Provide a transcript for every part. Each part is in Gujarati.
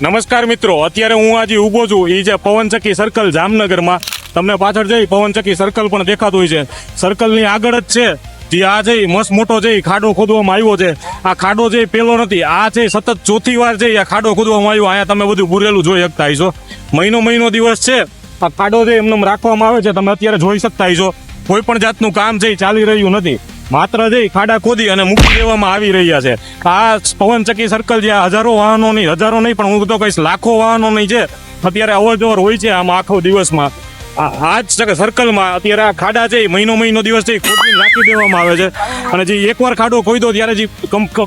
નમસ્કાર મિત્રો, અત્યારે હું આજે ઊભો છું એ જે પવનચક્કી સર્કલ જામનગરમાં. તમને પાછળ જઈ પવનચક્કી સર્કલ પણ દેખાતું હોય છે. સર્કલની આગળ જ છે, જે આ જે મસ્ત મોટો જે ખાડો ખોદવામાં આવ્યો છે. આ ખાડો જે પેલો નથી, આ છે સતત ચોથી વાર છે આ ખાડો ખોદવામાં આવ્યો, અહીંયા તમે બધું ભૂરેલું જોઈ શકતા હશો. મહિનો મહિનો દિવસ છે, આ ખાડો જે એમને એમ રાખવામાં આવે છે, તમે અત્યારે જોઈ શકતા હશો. કોઈ પણ જાતનું કામ છે ચાલી રહ્યું નથી. માત્ર છે ખાડા ખોદી અને મૂકી દેવામાં આવી રહ્યા છે. આ પવનચક્કી સર્કલ જે હજારો વાહનો નહીં હજારો નહીં, પણ હું તો કહીશ લાખો વાહનો નહીં છે અત્યારે અવરજવર હોય છે આમાં આખો દિવસમાં. આ જ સર્કલમાં અત્યારે આ ખાડા છે મહિનો મહિનો દિવસ છે ખોદી રાખી દેવામાં આવે છે. અને જે એકવાર ખાડો ખોદો ત્યારે જે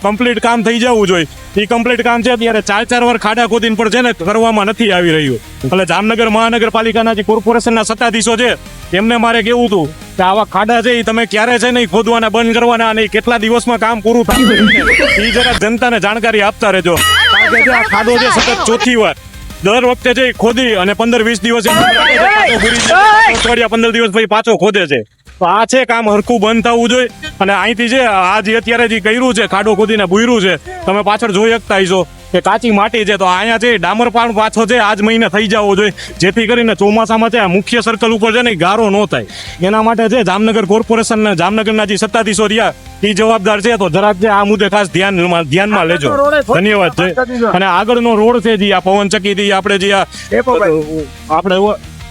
કમ્પ્લીટ કામ થઈ જવું જોઈએ. એ કમ્પ્લીટ કામ છે ત્યારે ચાર ચાર વાર ખાડા ખોદીને પણ છે ને કરવામાં નથી આવી રહ્યું. એટલે જામનગર મહાનગરપાલિકાના જે કોર્પોરેશનના સત્તાધીશો છે, એમને મારે કેવું હતું કે આવા ખાડા છે એ તમે ક્યારે છે નહીં ખોદવાના બંધ કરવાના અને કેટલા દિવસમાં કામ પૂરું થાય? એ જરા જનતાને જાણકારી આપતા રહેજો. કારણ કે આ ખાડો છે સતત ચોથી વાર. દર વખતે છે ખોદી અને પંદર વીસ દિવસ છે. અઠવાડિયા પંદર દિવસ પછી પાછો ખોદે છે. તો આ છે કામ હરખું બંધ થવું જોઈએ. અને અહીંથી છે આ જે અત્યારે જે કર્યું છે ખાડો ખોદીને બુર્યું છે તમે પાછળ જોઈ શકતા હશો. કે કાચી માટી છે તો અહીંયા છે ડામર પાણ પાછો છે આજ મહિને થઈ જવો જોઈએ. જેથી કરીને ચોમાસામાં છે આ મુખ્ય સર્કલ ઉપર છે ને ગારો ન થાય. એના માટે છે જામનગર કોર્પોરેશન જામનગરના જે સત્તાધીશો રહ્યા એ જવાબદાર છે તો જરાક છે આ મુદ્દે ખાસ ધ્યાન ધ્યાનમાં લેજો. ધન્યવાદ છે. અને આગળનો રોડ છે જે આ પવનચક્કી થી આપણે જે આપણે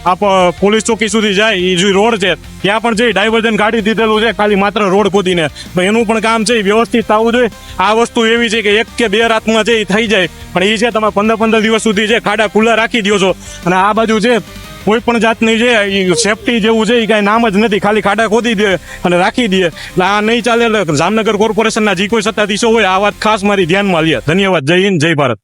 આ પોલીસ ચોકી સુધી જાય એ જે રોડ છે, ત્યાં પણ જે ડાયવર્જન કાઢી દીધેલું છે, ખાલી માત્ર રોડ ખોદીને. તો એનું પણ કામ છે એ વ્યવસ્થિત થવું જોઈએ. આ વસ્તુ એવી છે કે એક કે બે રાતમાં એ થઈ જાય, પણ એ છે તમે પંદર પંદર દિવસ સુધી છે ખાડા ખુલ્લા રાખી દો છો. અને આ બાજુ છે કોઈ પણ જાતની એ સેફટી જેવું છે એ કાંઈ નામ જ નથી, ખાલી ખાડા ખોદી દે અને રાખી દે. એટલે આ નહીં ચાલે એટલે જામનગર કોર્પોરેશનના જે કોઈ સત્તાધીશો હોય, આ વાત ખાસ મારી ધ્યાનમાં લે ધન્યવાદ. જય હિન્દ, જય ભારત.